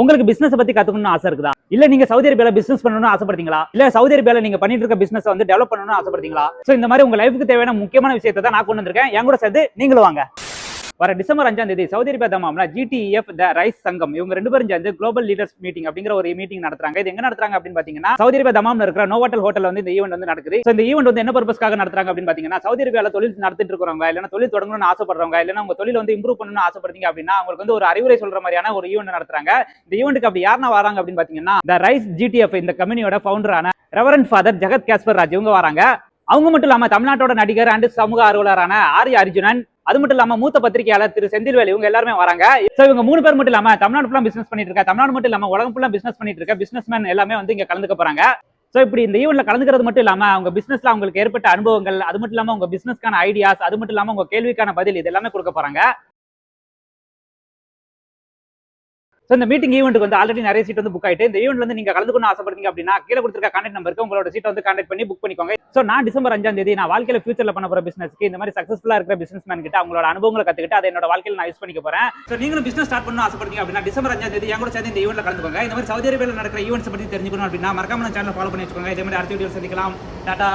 உங்களுக்கு பிசினஸ் பத்தி கத்துக்கணும்னு ஆசை இருக்குதா? இல்ல நீங்க சவுதி அரேபியால பிசினஸ் பண்ணணும்னு ஆசைப்படுறீங்களா? இல்ல சவுதி அரேபியால நீங்க பண்ணிட்டு இருக்க பிசினஸ் வந்து டெவலப் பண்ணணும்னு ஆசைப்படுறீங்களா? சோ இந்த மாதிரி உங்க லைஃபுக்கு தேவையான முக்கியமான விஷயத்தை தான் நான் கொண்டு வந்திருக்கேன். என் கூட சேர்ந்து நீங்களும் வாங்க. வர டிசம்பர் அஞ்சாம் தேதி சவுதி அரேபியா தமாம்ல ஜிடிஎஃப் த ரைஸ் சங்கம். இவங்க ரெண்டு பேரும் சேர்ந்து குளோபல் லீடர்ஸ் மீட்டிங் அப்படிங்கிற ஒரு மீட்டிங் நடத்துறாங்க. இது எங்க நடத்துறாங்க அப்படின்னு பாத்தீங்கன்னா சவுதி அரேபியா தமாம்ல இருக்கிற நோவாட்டல் ஹோட்டல் வந்து இந்த ஈவெண்ட் வந்து நடக்குது. இந்த ஈவெண்ட் வந்து என்ன பர்பஸ்க்காக நடத்துறாங்க அப்படின்னு பாத்தீங்கன்னா சவுதி அரேபியால தொழில் நடத்திட்டு இருக்கிறவங்க இல்லைன்னா தொழில் தொடங்கணும்னு ஆசைப்படுறவங்க இல்லைன்னா உங்க தொழில் வந்து இம்ப்ரூவ் பண்ணணும்னு ஆசைப்படுறீங்க அப்படின்னா அவங்களுக்கு வந்து ஒரு அறிவுரை சொல்ற மாதிரியான ஒரு ஈவெண்ட் நடத்துறாங்க. இந்த ஈவெண்ட்டுக்கு அப்படி யாருன்னா வராங்க அப்படின்னு பாத்தீங்கன்னா த ரைஸ் ஜிடிஎஃப் இந்த கம்பெனியோட ஃபவுண்டரான reverend father Jegath Casper Raj இவங்க வராங்க. அவங்க மட்டும் இல்லாம தமிழ்நாட்டோட நடிகர் அண்ட் சமூக ஆர்வலரான ஆர்ய அர்ஜுனன் அது மட்டும் இல்லாம மூத்த பத்திரிகையாளர் திரு செந்தில்வேல் இவங்க எல்லாருமே வராங்க. சோ இவங்க மூணு பேர் மட்டும் இல்லாம தமிழ்நாடு ஃபுல்லா பிசினஸ் பண்ணிட்டு இருக்க தமிழ்நாடு மட்டும் இல்லாம உலகம் ஃபுல்லா பிசினஸ் பண்ணிட்டு இருக்க பிசினஸ் மேன் எல்லாமே வந்து இங்க கலந்துக்க போறாங்க. சோ இப்படி இந்த ஈவெண்ட்ல கலந்துக்கிறது மட்டும் இல்லாம அவங்க பிசினஸ்ல அவங்களுக்கு ஏற்பட்ட அனுபவங்கள் அது மட்டும் இல்லாம உங்க பிசினஸ்க்கான ஐடியாஸ் அது மட்டும் இல்லாம உங்க கேள்விக்கான பதில் இது எல்லாமே கொடுக்க போறாங்க. ஸோ இந்த மீட்டிங் ஈவெண்ட்டுக்கு வந்து ஆல்ரெடி நிறைய சீட் வந்து புக் ஆயிட்டு இந்த ஈவெண்ட் வந்து நீங்க கலந்துக்கணும் ஆசைப்படுறீங்க அப்படின்னா கீழே கொடுத்துருக்க கான்டாக்ட் நம்பருக்கு உங்களோட சீட்டை வந்து கான்டாக்ட் பண்ணி புக் பண்ணிக்கோங்க. ஸோ நான் டிசம்பர் அஞ்சாம் தேதி நான் வாழ்க்கையில ஃபியூச்சர்ல பண்ண போற பிசினஸ்க்கு இந்த மாதிரி சக்சஸ்ஃபுல்லா இருக்கிற பிசினஸ் மேன் கிட்ட அவங்களோட அனுபவங்களை கத்துக்கிட்டு அதை என்னோட வாழ்க்கையில் நான் யூஸ் பண்ணிக்க போறேன். ஸோ நீங்களும் பிசினஸ் ஸ்டார்ட் பண்ணணும் ஆசைப்படுறீங்க அப்படின்னா டிசம்பர் அஞ்சாம் தேதி என் கூட சேர்ந்து இந்த ஈவெண்ட்ல கலந்துக்கோங்க. இந்த மாதிரி சவுதி அரேபியாவில் நடக்கிற ஈவெண்ட்ஸ் பத்தி தெரிஞ்சுக்கணும் அப்படின்னா மறக்காம சேனல் ஃபாலோ பண்ணி வச்சுக்கோங்க. இதே மாதிரி அடுத்த வீடியோ சந்திக்கலாம். டாடா.